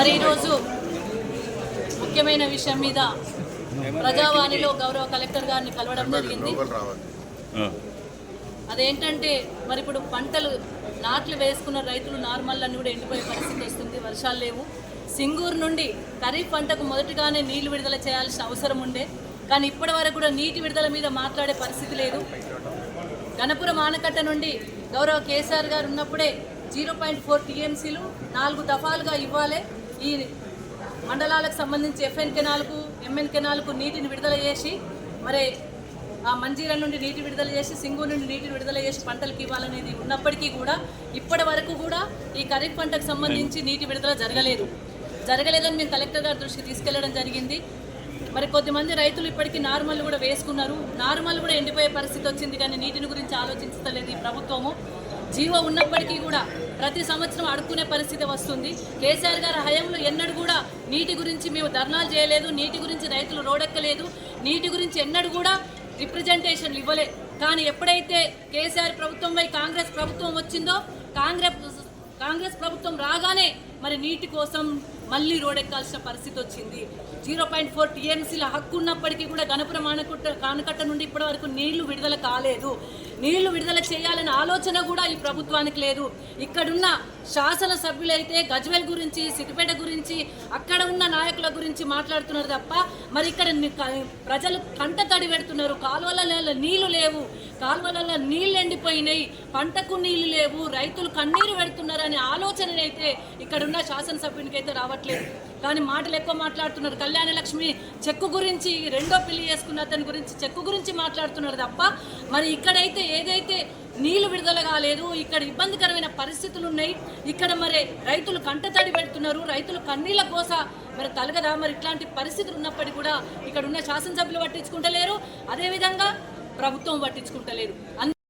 మరి ఈరోజు ముఖ్యమైన విషయం మీద ప్రజావాణిలో గౌరవ కలెక్టర్ గారిని కలవడం జరిగింది. అదేంటంటే మరి ఇప్పుడు పంటలు నాట్లు వేసుకున్న రైతులు నార్మల్ అన్ని కూడా ఎండిపోయే పరిస్థితి వస్తుంది వర్షాలు లేవు. సింగూరు నుండి ఖరీఫ్ పంటకు మొదటిగానే నీళ్ళు విడుదల చేయాల్సిన అవసరం ఉండే. కానీ ఇప్పటి వరకు కూడా నీటి విడుదల మీద మాట్లాడే పరిస్థితి లేదు. గణపురం ఆనకట్ట నుండి గౌరవ కేసీఆర్ గారు ఉన్నప్పుడే జీరో పాయింట్ ఫోర్ టీఎంసీలు నాలుగు దఫాలుగా ఇవ్వాలి. ఈ మండలాలకు సంబంధించి ఎఫ్ఎన్ కెనాల్కు ఎంఎన్ కెనాల్కు నీటిని విడుదల చేసి మరి ఆ మంజీర నుండి నీటి విడుదల చేసి సింగు నుండి నీటిని విడుదల చేసి పంటలకు ఇవ్వాలనేది ఉన్నప్పటికీ కూడా ఇప్పటి వరకు కూడా ఈ ఖరీఫ్ పంటకు సంబంధించి నీటి విడుదల జరగలేదు. జరగలేదని మేము కలెక్టర్ గారి దృష్టికి తీసుకెళ్ళడం జరిగింది. మరి కొద్దిమంది రైతులు ఇప్పటికీ నార్మల్ కూడా వేసుకున్నారు. నార్మల్ కూడా ఎండిపోయే పరిస్థితి వచ్చింది కానీ నీటిని గురించి ఆలోచించలేదు ఈ ప్రభుత్వము. జీవో ఉన్నప్పటికీ కూడా ప్రతి సంవత్సరం అడుక్కునే పరిస్థితి వస్తుంది. కేసీఆర్ గారి హయాంలో ఎన్నడూ కూడా నీటి గురించి మేము ధర్నాలు చేయలేదు నీటి గురించి రైతులు రోడెక్కలేదు నీటి గురించి ఎన్నడూ కూడా రిప్రజెంటేషన్లు ఇవ్వలే. కానీ ఎప్పుడైతే కేసీఆర్ ప్రభుత్వం వై కాంగ్రెస్ ప్రభుత్వం వచ్చిందో కాంగ్రెస్ కాంగ్రెస్ ప్రభుత్వం రాగానే మరి నీటి కోసం మళ్ళీ రోడెక్కాల్సిన పరిస్థితి వచ్చింది. జీరో పాయింట్ ఫోర్ టీఎంసీల హక్కు ఉన్నప్పటికీ కూడా గణపురం ఆనకట్ట కానకట్ట నుండి ఇప్పటి వరకు నీళ్ళు విడుదల కాలేదు. నీళ్ళు విడుదల చేయాలనే ఆలోచన కూడా ఈ ప్రభుత్వానికి లేదు. ఇక్కడున్న శాసన సభ్యులైతే గురించి సిద్దిపేట గురించి అక్కడ ఉన్న నాయకుల గురించి మాట్లాడుతున్నారు తప్ప మరి ఇక్కడ ప్రజలు కంట తడి పెడుతున్నారు. కాలువలలో నీళ్ళు లేవు. కాలువలలో నీళ్ళు ఎండిపోయినాయి పంటకు నీళ్ళు లేవు రైతులు కన్నీరు పెడుతున్నారు అనే ఆలోచన అయితే ఇక్కడున్న శాసనసభ్యునికి అయితే రావట్లేదు. కానీ మాటలు ఎక్కువ మాట్లాడుతున్నారు. కళ్యాణ లక్ష్మి చెక్కు గురించి రెండో పెళ్ళి చేసుకున్న అతని గురించి చెక్కు గురించి మాట్లాడుతున్నారు తప్ప మరి ఇక్కడైతే ఏదైతే నీళ్ళు విడుదల కాలేదు ఇక్కడ ఇబ్బందికరమైన పరిస్థితులు ఉన్నాయి ఇక్కడ మరి రైతులు కంటతడి పెడుతున్నారు రైతులు కన్నీళ్ళ కోస మరి తలగదా మరి ఇట్లాంటి పరిస్థితులు ఉన్నప్పటికీ కూడా ఇక్కడ ఉన్న శాసనసభ్యులు పట్టించుకుంటలేరు. అదేవిధంగా ప్రభుత్వం పట్టించుకుంటలేదు.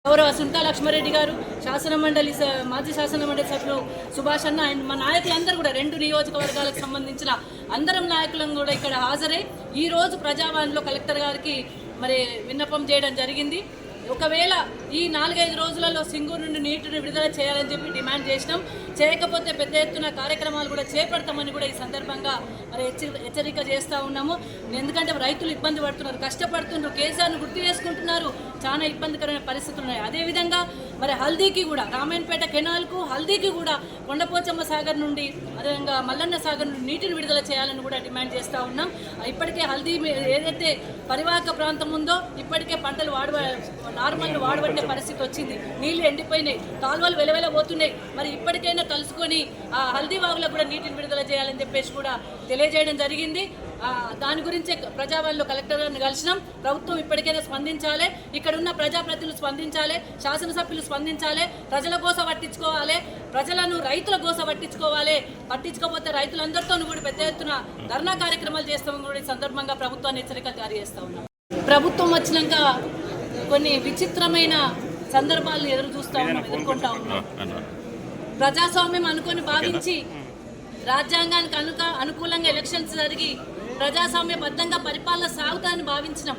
గౌరవ సునీతా లక్ష్మారెడ్డి గారు శాసన మండలి స- మాజీ శాసన మండలి సభ్యులు సుభాష్ అన్న అండ్ మా నాయకులందరూ కూడా రెండు నియోజకవర్గాలకు సంబంధించిన అందరం నాయకులను కూడా ఇక్కడ హాజరై. ఈ రోజు ప్రజావాణిలో కలెక్టర్ గారికి మరి విన్నపం చేయడం జరిగింది. ఒకవేళ ఈ నాలుగైదు రోజులలో సింగూరు నుండి నీటిని విడుదల చేయాలని చెప్పి డిమాండ్ చేసినాం. చేయకపోతే పెద్ద ఎత్తున కార్యక్రమాలు కూడా చేపడతామని కూడా ఈ సందర్భంగా మరి హెచ్చరిక చేస్తూ ఉన్నాము. ఎందుకంటే రైతులు ఇబ్బంది పడుతున్నారు కష్టపడుతున్నారు కేసీఆర్ను గుర్తు చేసుకుంటున్నారు. చాలా ఇబ్బందికరమైన పరిస్థితులు ఉన్నాయి. అదేవిధంగా మరి హల్దీకి కూడా రామాయణపేట కెనాల్కు హల్దీకి కూడా కొండపోచమ్మ సాగర్ నుండి అదేవిధంగా మల్లన్న సాగర్ నుండి నీటిని విడుదల చేయాలని కూడా డిమాండ్ చేస్తూ ఉన్నాం. ఇప్పటికే హల్దీ ఏదైతే పరివాహక ప్రాంతం ఉందో ఇప్పటికే పంటలు వాడ నార్మల్ వాడబట్టే పరిస్థితి వచ్చింది. నీళ్ళు ఎండిపోయినాయి కాలువలు వెలవెల పోతున్నాయి మరి ఇప్పటికైనా కలుసుకొని ఆ హల్దీ కూడా నీటిని విడుదల చేయాలని చెప్పేసి కూడా తెలియజేయడం జరిగింది. దాని గురించే ప్రజావాణిలో కలెక్టర్ గారిని కలిసినాం. ప్రభుత్వం ఇప్పటికైనా స్పందించాలి. ఇక్కడ ఉన్న ప్రజాప్రతినిధులు స్పందించాలి. శాసనసభ్యులు స్పందించాలి. ప్రజల కోసం పట్టించుకోవాలి. ప్రజలను రైతుల కోసం పట్టించుకోవాలి. పట్టించుకోకపోతే రైతులందరితో కూడా పెద్ద ఎత్తున ధర్నా కార్యక్రమాలు చేస్తామని కూడా ఈ సందర్భంగా ప్రభుత్వాన్ని హెచ్చరిక జారీ చేస్తూ ఉన్నాం. ప్రభుత్వం వచ్చినాక కొన్ని విచిత్రమైన సందర్భాలను ఎదురు చూస్తూ ఉన్నాం ఎదుర్కొంటా ఉన్నాం. ప్రజాస్వామ్యం అనుకొని భావించి రాజ్యాంగానికి అనుక అనుకూలంగా ఎలక్షన్స్ జరిగి ప్రజాస్వామ్యబద్ధంగా పరిపాలన సాగుతాదని భావించినాం.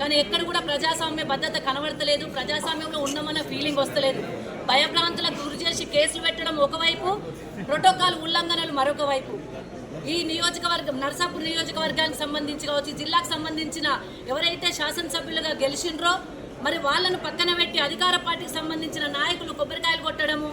కానీ ఎక్కడ కూడా ప్రజాస్వామ్య భద్రత కనబడతలేదు. ప్రజాస్వామ్యంలో ఉన్నామన్న ఫీలింగ్ వస్తలేదు. భయభ్రాంతులకు గురి చేసి కేసులు పెట్టడం ఒకవైపు ప్రోటోకాల్ ఉల్లంఘనలు మరొక వైపు. ఈ నియోజకవర్గం నర్సాపూర్ నియోజకవర్గానికి సంబంధించి కావచ్చు జిల్లాకు సంబంధించిన ఎవరైతే శాసనసభ్యులుగా గెలిచిండ్రో మరి వాళ్ళను పక్కన పెట్టి అధికార పార్టీకి సంబంధించిన నాయకులు కొబ్బరికాయలు కొట్టడము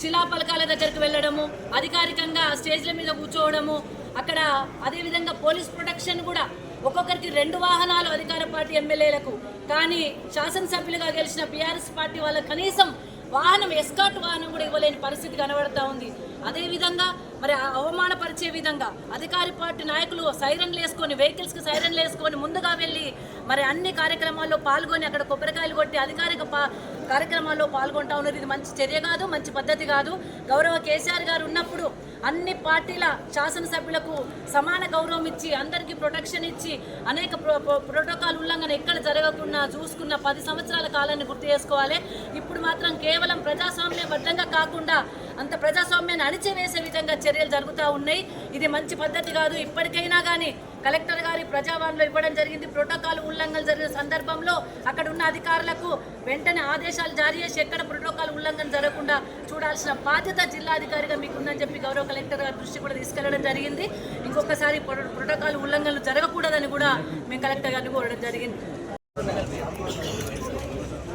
శిలాపలకాల దగ్గరికి వెళ్ళడము అధికారికంగా స్టేజ్ల మీద కూర్చోవడము అక్కడ అదేవిధంగా పోలీస్ ప్రొటెక్షన్ కూడా ఒక్కొక్కరికి రెండు వాహనాలు అధికార పార్టీ ఎమ్మెల్యేలకు కానీ శాసనసభ్యులుగా గెలిచిన బీఆర్ఎస్ పార్టీ వాళ్ళ కనీసం వాహనం ఎస్కాట్ వాహనం కూడా ఇవ్వలేని పరిస్థితి కనబడతా ఉంది. అదేవిధంగా మరి అవమానపరిచే విధంగా అధికారి పార్టీ నాయకులు సైరన్లు వేసుకొని వెహికల్స్కి సైరన్లు వేసుకొని ముందుగా వెళ్ళి మరి అన్ని కార్యక్రమాల్లో పాల్గొని అక్కడ కొబ్బరికాయలు కొట్టి అధికారిక పా కార్యక్రమాల్లో పాల్గొంటా ఉన్నారు ఇది మంచి చర్య కాదు మంచి పద్ధతి కాదు. గౌరవ కేసీఆర్ గారు ఉన్నప్పుడు అన్ని పార్టీల శాసనసభ్యులకు సమాన గౌరవం ఇచ్చి అందరికీ ప్రొటెక్షన్ ఇచ్చి అనేక ప్రో- ప్రోటోకాల్ ఉల్లంఘన ఎక్కడ జరగకుండా చూసుకున్న పది సంవత్సరాల కాలాన్ని గుర్తు చేసుకోవాలి. ఇప్పుడు మాత్రం కేవలం ప్రజాస్వామ్యబద్ధంగా కాకుండా అంత ప్రజాస్వామ్యాన్ని అణిచివేసే విధంగా చర్యలు జరుగుతూ ఉన్నాయి. ఇది మంచి పద్ధతి కాదు. ఇప్పటికైనా కానీ కలెక్టర్ గారి ప్రజావాణిలో ఇవ్వడం జరిగింది. ప్రోటోకాల్ ఉల్లంఘన జరిగిన సందర్భంలో అక్కడ ఉన్న అధికారులకు వెంటనే ఆదేశాలు జారీ చేసి ఎక్కడ ప్రోటోకాల్ ఉల్లంఘన జరగకుండా చూడాల్సిన బాధ్యత జిల్లాధికారిగా మీకు ఉందని చెప్పి గౌరవ కలెక్టర్ గారి దృష్టి కూడా తీసుకెళ్ళడం జరిగింది. ఇంకొకసారి ప్రోటోకాల్ ఉల్లంఘనలు జరగకూడదని కూడా మేము కలెక్టర్ గారిని కోరడం జరిగింది.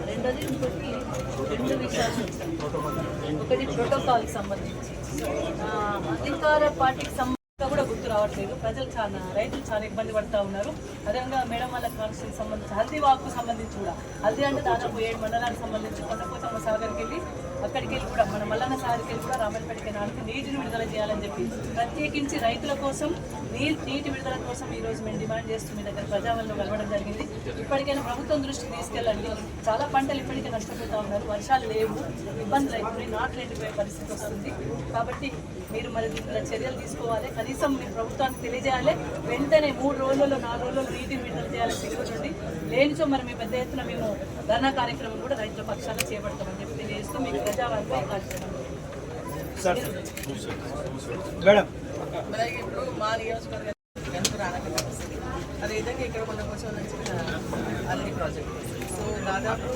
రెండోది రెండు విషయాలు ఒకటి ప్రోటోకాల్కి సంబంధించి. అధికార పార్టీకి సంబంధించి రావట్లేదు. ప్రజలు చాలా రైతులు చాలా ఇబ్బంది పడుతూ ఉన్నారు. అదేవిధంగా మేడం వాళ్ళ కాన్స్టిట్యూన్సీ సంబంధించి హల్దీ వాక్కు సంబంధించి కూడా. హల్దీ అంటే దాదాపు ఏడు మండలానికి సంబంధించి కొండపోచమ్మ సాగర్కి వెళ్ళి అక్కడికి వెళ్ళి కూడా మన మల్లన్న సాగర్కి వెళ్ళి కూడా రామల్పేటకి నాటికి నీటిని విడుదల చేయాలని చెప్పి ప్రత్యేకించి రైతుల కోసం నీరు నీటి విడుదల కోసం ఈ రోజు మేము డిమాండ్ చేస్తూ మీ దగ్గర ప్రజావరణలో కలవడం జరిగింది. ఇప్పటికైనా ప్రభుత్వం దృష్టికి తీసుకెళ్ళండి. చాలా పంటలు ఇప్పటికే నష్టపోతూ ఉన్నారు. వర్షాలు లేవు. ఇబ్బందులు అయిపోయి నాట్లు ఎండిపోయే పరిస్థితి వస్తుంది. కాబట్టి మీరు మరి చర్యలు తీసుకోవాలి. కనీసం మీ ప్రభుత్వానికి తెలియజేయాలి. వెంటనే మూడు రోజుల్లో నాలుగు రోజుల్లో నీటిని విడుదల చేయాలని తెలియజండి లేనిచో మరి మీ పెద్ద ఎత్తున మేము ధర్నా కార్యక్రమం కూడా రైతుల పక్షాన చేపడతామని చెప్పి తెలియజేస్తూ మీకు మేడం అలాగే ఇప్పుడు మా నియోజకవర్గం అదేవిధంగా ఇక్కడ మన కొంచెం నుంచి అల్లి ప్రాజెక్ట్ వస్తుంది సో దాదాపు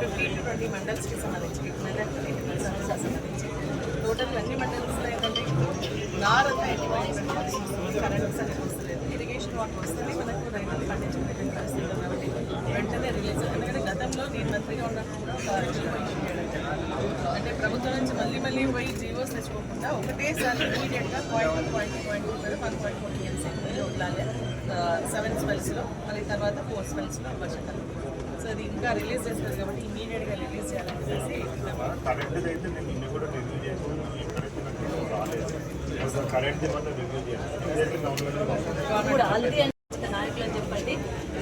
ఫిఫ్టీన్ టు ట్వంటీ మండల్స్కి సంబంధించి మండల్ సంబంధించి. టోటల్ అన్ని మండల్స్లో ఏంటంటే నారంతా ఎండిపోయింది కరెంట్ సరిగ్గా వస్తలేదు ఇరిగేషన్ వాటర్ వస్తుంది మనకు రైతులు పండించుకునే పరిస్థితి ఉంది కాబట్టి వెంటనే రిలీజ్ ఎందుకంటే గతంలో నేను మంత్రిగా ఉన్నప్పుడు కూడా ఒక జీవో ఇష్యూ చేయడం జరిగింది. అంటే ప్రభుత్వం నుంచి మళ్ళీ మళ్ళీ పోయి జీవోస్ తెచ్చుకోకుండా ఒకటేసారి ఇమీడియట్గా point point point one point four TMC వదలాలి సెవెన్ స్పెల్స్లో మళ్ళీ తర్వాత ఫోర్ స్పెల్స్లో వర్షాకాలం. అది ఇంకా రిలీజ్ చేస్తారు కాబట్టి రిలీజ్ చేయాలని కరెంట్ అయితే నేను నిన్న కూడా రివ్యూ ఎక్కడైతే నాకు రాలేదు. కరెంట్ మాత్రం రివ్యూ చేస్తాను చెప్పండి.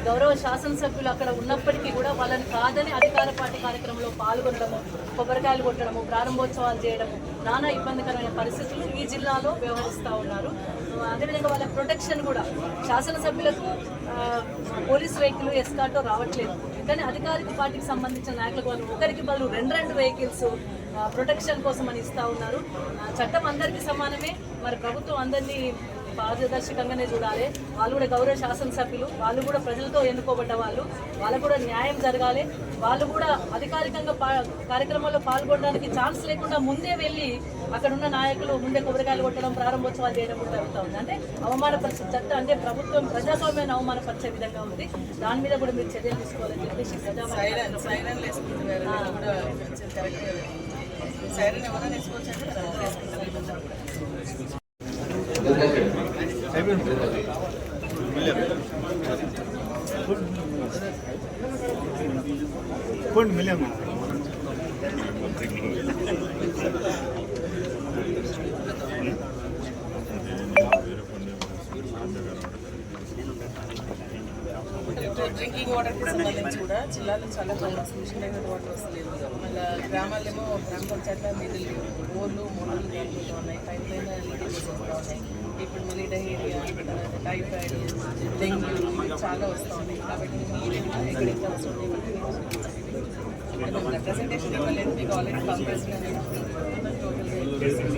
గౌరవ శాసనసభ్యులు అక్కడ ఉన్నప్పటికీ కూడా వాళ్ళని కాదని అధికార పార్టీ కార్యక్రమంలో పాల్గొనడము కొబ్బరికాయలు కొట్టడము ప్రారంభోత్సవాలు చేయడము నానా ఇబ్బందికరమైన పరిస్థితులు ఈ జిల్లాలో వ్యవహరిస్తూ ఉన్నారు. అదేవిధంగా వాళ్ళ ప్రొటెక్షన్ కూడా శాసనసభ్యులకు పోలీస్ వెహికల్ ఎస్కాటో రావట్లేదు. కానీ అధికారిక పార్టీకి సంబంధించిన నాయకులకు వాళ్ళు ఒకరికి వాళ్ళు రెండు రెండు వెహికల్స్ ప్రొటెక్షన్ కోసం అని ఇస్తూ ఉన్నారు. చట్టం అందరికీ సమానమే. మరి ప్రభుత్వం అందరినీ పారదర్శకంగానే చూడాలి. వాళ్ళు కూడా గౌరవ శాసనసభ్యులు వాళ్ళు కూడా ప్రజలతో ఎన్నుకోబడ్డ వాళ్ళు. వాళ్ళకు కూడా న్యాయం జరగాలి. వాళ్ళు కూడా అధికారికంగా కార్యక్రమాల్లో పాల్గొనడానికి ఛాన్స్ లేకుండా ముందే వెళ్ళి అక్కడ ఉన్న నాయకులు ముందే కొబ్బరికాయలు కొట్టడం ప్రారంభోత్సవాలు చేయడం కూడా జరుగుతూ ఉంది. అంటే అవమానపరిచే చట్టం అంటే ప్రభుత్వం ప్రజాస్వామ్యాన్ని అవమానపరిచే విధంగా ఉంది. దాని మీద కూడా మీరు చర్యలు తీసుకోవాలని చెప్పేసి సైరన్ ఎవరైనా వేసుకోవచ్చు అంటే అందరూ వేసుకుంటారు కొన్ని మిలియన్ డ్రింకింగ్ వాటర్కి సంబంధించి కూడా జిల్లాలో చాలా చాలా మిషన్ లెవెల్ వాటర్ వస్తలేదు. మళ్ళీ గ్రామాలేమో గ్రామ పంచాయతీలో నీళ్ళు లేవు ఊర్లు మొదలు జరుగుతూ ఉన్నాయి. పైప్ లైన్ లీకేజెస్ వస్తూ ఉన్నాయి. ఇప్పుడు మళ్ళీ డహేరియా టైఫాయిడ్ డెంగ్యూ చాలా వస్తూ ఉన్నాయి. కాబట్టి మీరు ఎక్కడైతే వస్తుంది రిప్రజెంటేషన్ ఇవ్వలేదు. మీకు ఆల్రెడీ పంపేసిన టోటల్